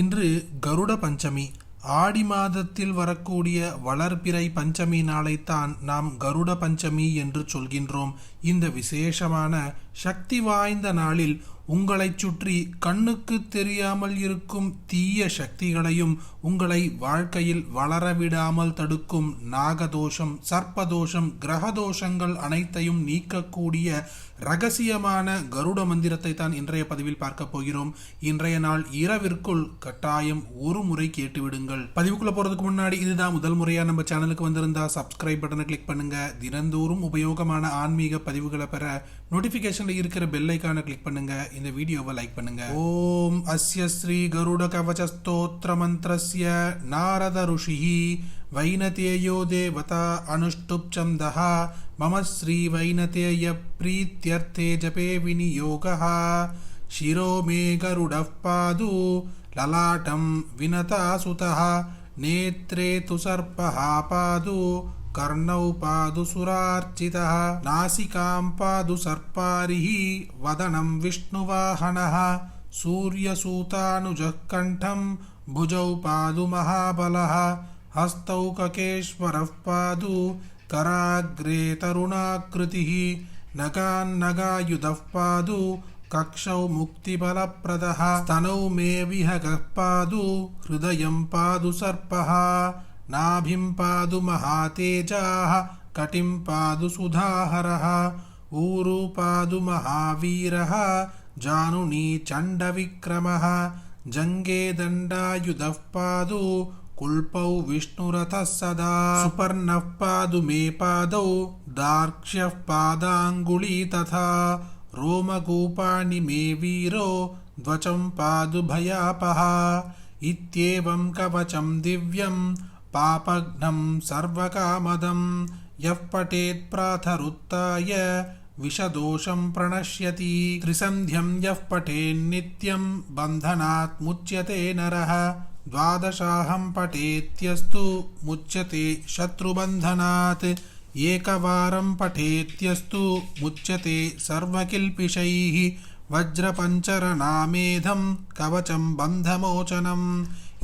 இன்று கருட பஞ்சமி. ஆடி மாதத்தில் வரக்கூடிய வளர்பிறை பஞ்சமி நாளைத்தான் நாம் கருட பஞ்சமி என்று சொல்கின்றோம். இந்த விசேஷமான சக்தி வாய்ந்த நாளில் உங்களைச் சுற்றி கண்ணுக்கு தெரியாமல் இருக்கும் தீய சக்திகளையும் உங்களை வாழ்க்கையில் வளரவிடாமல் தடுக்கும் நாகதோஷம் சர்ப்பதோஷம் கிரகதோஷங்கள் அனைத்தையும் நீக்கக்கூடிய ரகசியமான கருட மந்திரத்தை தான் இன்றைய பதிவில் பார்க்க போகிறோம். இன்றைய நாள் இரவிற்குள் கட்டாயம் ஒரு முறை கேட்டுவிடுங்கள். பதிவுக்குள்ள போறதுக்கு முன்னாடி இதுதான் முதல் முறையா நம்ம சேனலுக்கு வந்திருந்தா சப்ஸ்கிரைப் பட்டனை கிளிக் பண்ணுங்க. தினந்தோறும் உபயோகமான ஆன்மீக பதிவுகளை பெற நோட்டிபிகேஷன்ல இருக்கிற பெல் ஐக்கானை கிளிக் பண்ணுங்க இந்த வீடியோவை லைக் பண்ணுங்க ஓம் அஸ்ய ஸ்ரீ கருட கவச ஸ்தோத்திர மந்திரஸ்ய நாரத ருஷிஹி வைனதேயோ தேவதா அனுஷ்டுப் சந்தः மம ஸ்ரீ வைனதேய பிரீத்யர்த்தே ஜபே விநியோகः शिरो मे गरुडः पादु ललाटं विनता सुतः नेत्रे तु सर्पः पादु కర్ణౌ పాదు సురార్చిత నాసికాం పాదు సర్పారి వదనం విష్ణువాహన సూర్యసూతానుజః కంఠం భుజౌ పాదు మహాబల హస్తౌ కకేశ్వరః పాదు కరాగ్రే తరుణాకృతి నగాన్నగాయుధః పాదు కక్షౌ ముక్తిబలప్రద స్తనౌ మే విహగః పాదు హృదయం పాదు సర్ప नाभिं पादु महातेजाः कटिं पादु सुधाहरः ऊरु पादु महावीरः जानुनी चण्डविक्रमः जङ्गे दण्डायुधः पादु कुल्पौ विष्णुरथः सदा सुपर्णः पादु मे पादौ दार्क्ष्यः पादाङ्गुली तथा रोमकूपाणि मे वीरो ध्वचं पादु भयापः इत्येवं कवचं दिव्यं पापघ्नं सर्वकामदं यः पठेत् प्रातरुत्थाय विषदोषं प्रणश्यति त्रिसन्ध्यं यः पठेन्नित्यं बन्धनात् मुच्यते नरः द्वादशाहं पठेत्यस्तु मुच्यते शत्रुबन्धनात् एकवारं पठेत्यस्तु मुच्यते सर्वकिल्पिषैः वज्रपञ्चरनामेधं कवचं बन्धमोचनम्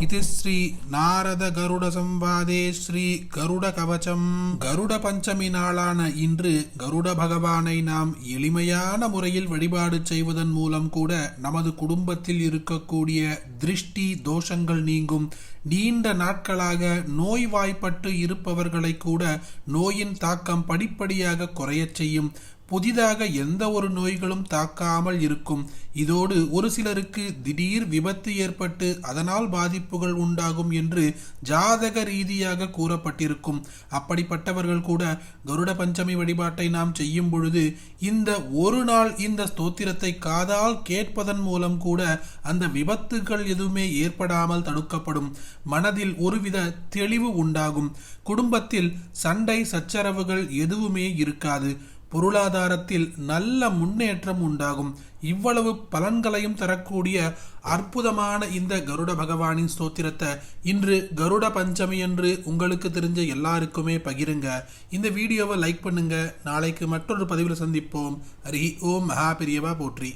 इति ஸ்ரீ நாரத கருட சம்பாதே ஸ்ரீ கருட கவச்சம். கருட பஞ்சமி நாளான இன்று கருட பகவானை நாம் எளிமையான முறையில் வழிபாடு செய்வதன் மூலம் கூட நமது குடும்பத்தில் இருக்கக்கூடிய திருஷ்டி தோஷங்கள் நீங்கும். நீண்ட நாட்களாக நோய்வாய்ப்பட்டு இருப்பவர்களை கூட நோயின் தாக்கம் படிப்படியாக குறையச் செய்யும். புதிதாக எந்த ஒரு நோய்களும் தாக்காமல் இருக்கும். இதோடு ஒரு சிலருக்கு திடீர் விபத்து ஏற்பட்டு அதனால் பாதிப்புகள் உண்டாகும் என்று ஜாதக ரீதியாக கூறப்பட்டிருக்கும். அப்படிப்பட்டவர்கள் கூட கருட பஞ்சமி வழிபாட்டை நாம் செய்யும் பொழுது இந்த ஒரு நாள் இந்த ஸ்தோத்திரத்தை காதால் கேட்பதன் மூலம் கூட அந்த விபத்துகள் எதுவுமே ஏற்படாமல் தடுக்கப்படும். மனதில் ஒருவித தெளிவு உண்டாகும். குடும்பத்தில் சண்டை சச்சரவுகள் எதுவுமே இருக்காது. பொருளாதாரத்தில் நல்ல முன்னேற்றம் உண்டாகும். இவ்வளவு பலன்களையும் தரக்கூடிய அற்புதமான இந்த கருட பகவானின் ஸ்தோத்திரத்தை இன்று கருட பஞ்சமி என்று உங்களுக்கு தெரிஞ்ச எல்லாருக்குமே பகிருங்க. இந்த வீடியோவை லைக் பண்ணுங்க. நாளைக்கு மற்றொரு பதிவில் சந்திப்போம். ஹரி ஓம் மகா பெரியவா போற்றி.